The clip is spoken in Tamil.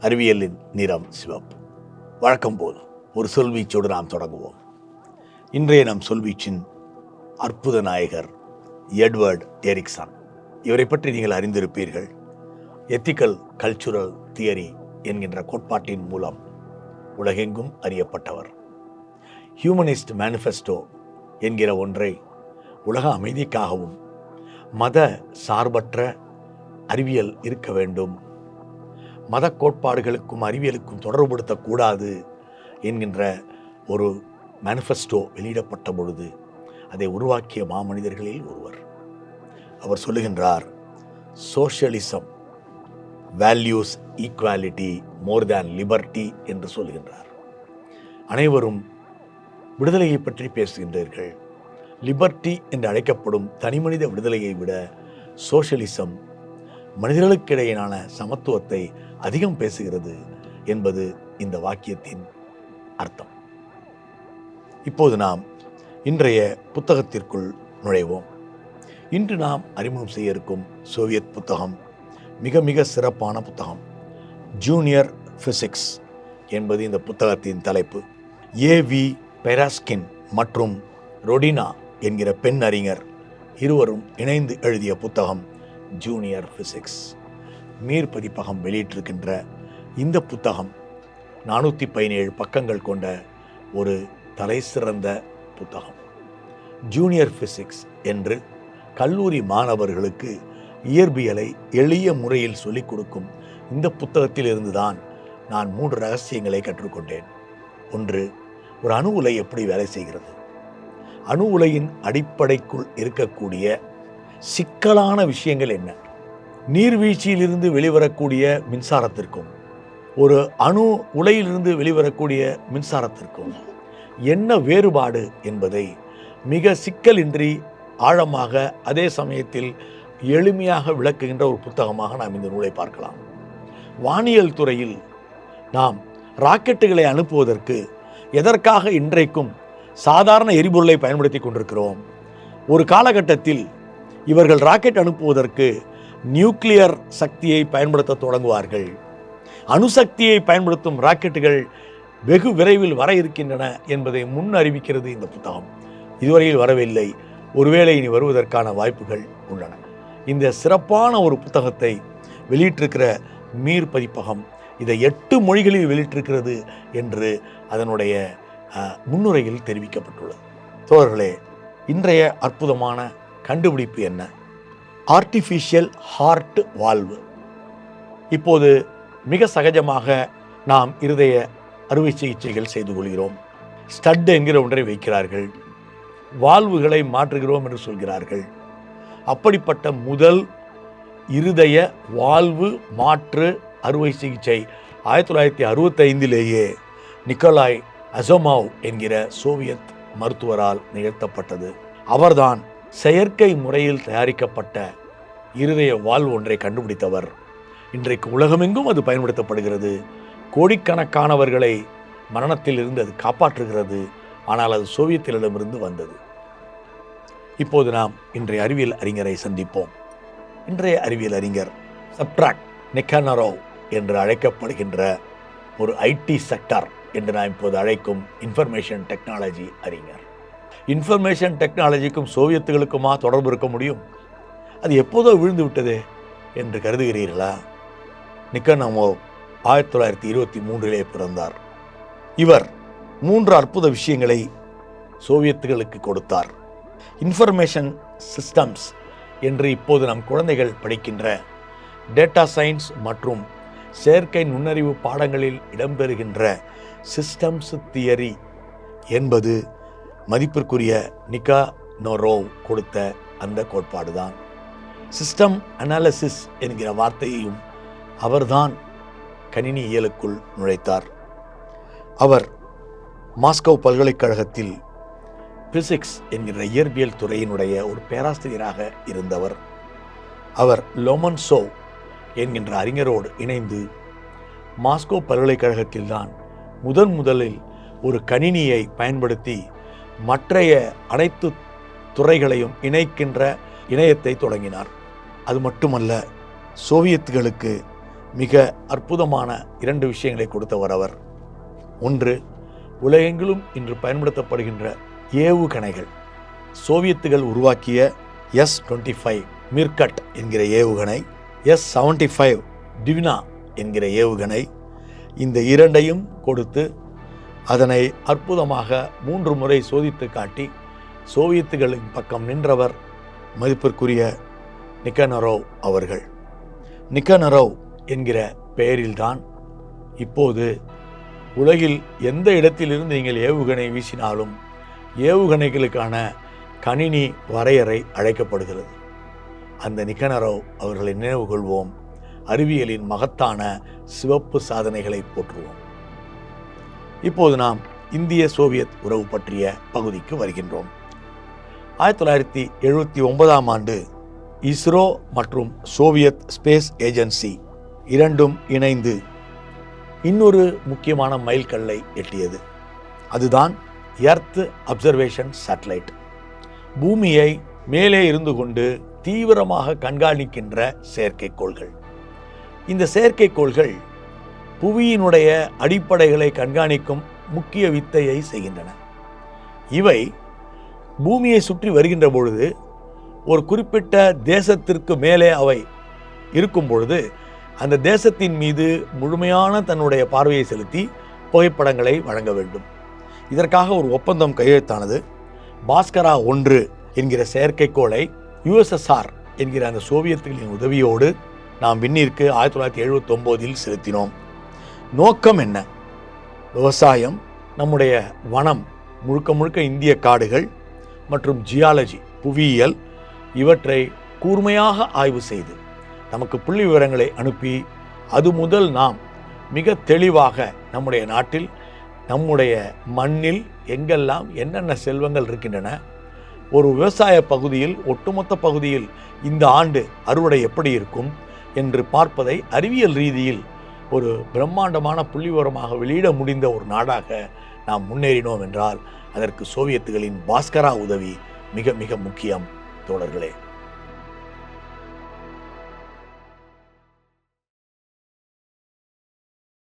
அறிவியலின் நிறம் சிவப்பு. வழக்கம் போல் ஒரு சொல்வீச்சோடு நாம் தொடங்குவோம். இன்றைய நம் சொல்வீச்சின் அற்புத நாயகர் எட்வர்ட் எரிக்சன். இவரை பற்றி நீங்கள் அறிந்திருப்பீர்கள். எத்திக்கல் கல்ச்சுரல் தியரி என்கின்ற கோட்பாட்டின் மூலம் உலகெங்கும் அறியப்பட்டவர். ஹியூமனிஸ்ட் மேனிஃபெஸ்டோ என்கிற ஒன்றை உலக அமைதிக்காகவும் மத சார்பற்ற அறிவியல் இருக்க வேண்டும் மத கோட்பாடுகளுக்கும் அறிவியலுக்கும் தொடர்புபடுத்தக்கூடாது என்கின்ற ஒரு மேனிஃபெஸ்டோ வெளியிடப்பட்ட பொழுது அதை உருவாக்கிய மாமனிதர்களில் ஒருவர். அவர் சொல்லுகின்றார் socialism values equality more than liberty என்று சொல்லுகின்றார். அனைவரும் விடுதலையை பற்றி பேசுகின்றீர்கள். லிபர்ட்டி என்று அழைக்கப்படும் தனிமனித விடுதலையை விட சோஷியலிசம் மனிதர்களுக்கிடையிலான சமத்துவத்தை அதிகம் பேசுகிறது என்பது இந்த வாக்கியத்தின் அர்த்தம். இப்போது நாம் இன்றைய புத்தகத்திற்குள் நுழைவோம். இன்று நாம் அறிமுகம் செய்ய இருக்கும் சோவியத் புத்தகம் மிக மிக சிறப்பான புத்தகம். ஜூனியர் ஃபிசிக்ஸ் என்பது இந்த புத்தகத்தின் தலைப்பு. ஏவி பெராஸ்கின் மற்றும் ரொடினா என்கிற பெண் அறிஞர் இருவரும் இணைந்து எழுதிய புத்தகம். ஜூனியர் ஃபிசிக்ஸ் மீர் பதிப்பகம் வெளியிட்டிருக்கின்ற இந்த புத்தகம் நானூற்றி பதினேழு பக்கங்கள் கொண்ட ஒரு தலைசிறந்த புத்தகம். ஜூனியர் ஃபிசிக்ஸ் என்று கல்லூரி மாணவர்களுக்கு இயற்பியலை எளிய முறையில் சொல்லிக் கொடுக்கும் இந்த புத்தகத்திலிருந்து தான் நான் மூன்று ரகசியங்களை கற்றுக்கொண்டேன். ஒன்று ஒரு அணு உலை எப்படி வேலை செய்கிறது? அணு உலையின் அடிப்படைக்குள் இருக்கக்கூடிய சிக்கலான விஷயங்கள் என்ன? நீர்வீழ்ச்சியிலிருந்து வெளிவரக்கூடிய மின்சாரத்திற்கும் ஒரு அணு உலையிலிருந்து வெளிவரக்கூடிய மின்சாரத்திற்கும் என்ன வேறுபாடு என்பதை மிக சிக்கலின்றி ஆழமாக அதே சமயத்தில் எளிமையாக விளக்குகின்ற ஒரு புத்தகமாக நாம் இந்த நூலை பார்க்கலாம். வானியல் துறையில் நாம் ராக்கெட்டுகளை அனுப்புவதற்கு எதற்காக இன்றைக்கும் சாதாரண எரிபொருளை பயன்படுத்தி கொண்டிருக்கிறோம்? ஒரு காலகட்டத்தில் இவர்கள் ராக்கெட் அனுப்புவதற்கு நியூக்ளியர் சக்தியை பயன்படுத்த தொடங்குவார்கள். அணுசக்தியை பயன்படுத்தும் ராக்கெட்டுகள் வெகு விரைவில் வர இருக்கின்றன என்பதை முன் அறிவிக்கிறது இந்த புத்தகம். இதுவரையில் வரவில்லை. ஒருவேளை இனி வருவதற்கான வாய்ப்புகள் உள்ளன. இந்த சிறப்பான ஒரு புத்தகத்தை வெளியிட்டிருக்கிற மீர் பதிப்பகம் இதை எட்டு மொழிகளில் வெளியிட்டிருக்கிறது என்று அதனுடைய முன்னுரையில் தெரிவிக்கப்பட்டுள்ளது. தோழர்களே இன்றைய அற்புதமான கண்டுபிடிப்பு என்ன? ஆர்டிஃபிஷியல் ஹார்ட் வால்வு இப்போது மிக சகஜமாக நாம் இருதய அறுவை சிகிச்சைகள் செய்து கொள்கிறோம். ஸ்டட் என்கிற ஒன்றை வைக்கிறார்கள். வால்வுகளை மாற்றுகிறோம் என்று சொல்கிறார்கள். அப்படிப்பட்ட முதல் இருதய வால்வு மாற்று அறுவை சிகிச்சை ஆயிரத்தி தொள்ளாயிரத்தி அறுபத்தைந்திலேயே நிக்கோலாய் அசோமாவ் என்கிற சோவியத் மருத்துவரால் நிகழ்த்தப்பட்டது. அவர்தான் செயற்கை முறையில் தயாரிக்கப்பட்ட இருதய வால்வு ஒன்றை கண்டுபிடித்தவர். இன்றைக்கு உலகமெங்கும் அது பயன்படுத்தப்படுகிறது. கோடிக்கணக்கானவர்களை மரணத்தில் இருந்து அது காப்பாற்றுகிறது. ஆனால் அது சோவியத்திலிடமிருந்து வந்தது. இப்போது நாம் இன்றைய அறிவியல் அறிஞரை சந்திப்போம். இன்றைய அறிவியல் அறிஞர் சப்ட்ராக் நெக்கானரோவ் என்று அழைக்கப்படுகின்ற ஒரு ஐடி செக்டார் என்று நான் இப்போது அழைக்கும் இன்ஃபர்மேஷன் டெக்னாலஜி அறிஞர். இன்ஃபர்மேஷன் டெக்னாலஜிக்கும் சோவியத்துகளுக்குமா தொடர்பு இருக்க முடியும்? அது எப்போதோ விழுந்து விட்டது என்று கருதுகிறீர்களா? நிக்கனமோ ஆயிரத்தி தொள்ளாயிரத்தி இருபத்தி மூன்றிலே பிறந்தார். இவர் மூன்று அற்புத விஷயங்களை சோவியத்துகளுக்கு கொடுத்தார். இன்ஃபர்மேஷன் சிஸ்டம்ஸ் என்று இப்போது நம் குழந்தைகள் படிக்கின்ற டேட்டா சயின்ஸ் மற்றும் செயற்கை நுண்ணறிவு பாடங்களில் இடம்பெறுகின்ற சிஸ்டம்ஸ் தியரி என்பது மதிப்பிற்குரிய நிக்கா நோரோவ் கொடுத்த அந்த கோட்பாடு தான் சிஸ்டம் அனாலிசிஸ் என்கிற வார்த்தையையும் அவர்தான் கணினி இயலுக்குள் நுழைத்தார். அவர் மாஸ்கோ பல்கலைக்கழகத்தில் பிசிக்ஸ் என்கிற இயற்பியல் துறையினுடைய ஒரு பேராசிரியராக இருந்தவர். அவர் லோமன்சோவ் என்கின்ற அறிஞரோடு இணைந்து மாஸ்கோ பல்கலைக்கழகத்தில்தான் முதன் முதலில் ஒரு கணினியை பயன்படுத்தி மற்றைய அனைத்து துறைகளையும் இணைக்கின்ற இணையத்தை தொடங்கினார். அது மட்டுமல்ல சோவியத்துகளுக்கு மிக அற்புதமான இரண்டு விஷயங்களை கொடுத்தவர் அவர். ஒன்று உலகெங்கிலும் இன்று பயன்படுத்தப்படுகின்ற ஏவுகணைகள் சோவியத்துகள் உருவாக்கிய எஸ் டுவெண்ட்டி ஃபைவ் மிர்கட் என்கிற ஏவுகணை எஸ் செவன்டி ஃபைவ் டிவினா என்கிற ஏவுகணை இந்த இரண்டையும் கொடுத்து அதனை அற்புதமாக மூன்று முறை சோதித்து காட்டி சோவியத்துகளின் பக்கம் நின்றவர் மதிப்பிற்குரிய நிக்கனரோவ் அவர்கள். நிக்கனரோவ் என்கிற பெயரில்தான் இப்போது உலகில் எந்த இடத்திலிருந்து நீங்கள் ஏவுகணை வீசினாலும் ஏவுகணைகளுக்கான கணினி வரையறை அழைக்கப்படுகிறது. அந்த நிக்கனரோவ் அவர்களை நினைவு கொள்வோம் அறிவியலின் மகத்தான சிவப்பு சாதனைகளை போற்றுவோம். இப்போது நாம் இந்திய சோவியத் உறவு பற்றிய பகுதிக்கு வருகின்றோம். ஆயிரத்தி தொள்ளாயிரத்தி எழுபத்தி ஒன்பதாம் ஆண்டு இஸ்ரோ மற்றும் சோவியத் ஸ்பேஸ் ஏஜென்சி இரண்டும் இணைந்து இன்னொரு முக்கியமான மைல்கல்லை எட்டியது. அதுதான் எர்த் அப்சர்வேஷன் சேட்டலைட் பூமியை மேலே இருந்து கொண்டு தீவிரமாக கண்காணிக்கின்ற செயற்கைக்கோள்கள். இந்த செயற்கைக்கோள்கள் புவியினுடைய அடிப்படைகளை கண்காணிக்கும் முக்கிய வித்தையை செய்கின்றன. இவை பூமியை சுற்றி வருகின்ற பொழுது ஒரு குறிப்பிட்ட தேசத்திற்கு மேலே அவை இருக்கும் பொழுது அந்த தேசத்தின் மீது முழுமையான தன்னுடைய பார்வையை செலுத்தி புகைப்படங்களை வழங்க வேண்டும். இதற்காக ஒரு ஒப்பந்தம் கையெழுத்தானது. பாஸ்கரா ஒன்று என்கிற செயற்கைக்கோளை யுஎஸ்எஸ்ஆர் என்கிற அந்த சோவியத்துகளின் உதவியோடு நாம் விண்ணிற்கு ஆயிரத்தி தொள்ளாயிரத்தி எழுபத்தொம்போதில் செலுத்தினோம். நோக்கம் என்ன? விவசாயம் நம்முடைய வனம் முழுக்க முழுக்க இந்திய காடுகள் மற்றும் ஜியாலஜி புவியியல் இவற்றை கூர்மையாக ஆய்வு செய்து நமக்கு புள்ளி விவரங்களை அனுப்பி அது முதல் நாம் மிக தெளிவாக நம்முடைய நாட்டில் நம்முடைய மண்ணில் எங்கெல்லாம் என்னென்ன செல்வங்கள் இருக்கின்றன ஒரு விவசாய பகுதியில் ஒட்டுமொத்த பகுதியில் இந்த ஆண்டு அறுவடை எப்படி இருக்கும் என்று பார்ப்பதை அறிவியல் ரீதியில் ஒரு பிரம்மாண்டமான புள்ளிவிவரமாக வெளியிட முடிந்த ஒரு நாடாக நாம் முன்னேறினோம் என்றால் அதற்கு சோவியத்துகளின் பாஸ்கரா உதவி மிக மிக முக்கியம் தோழர்களே.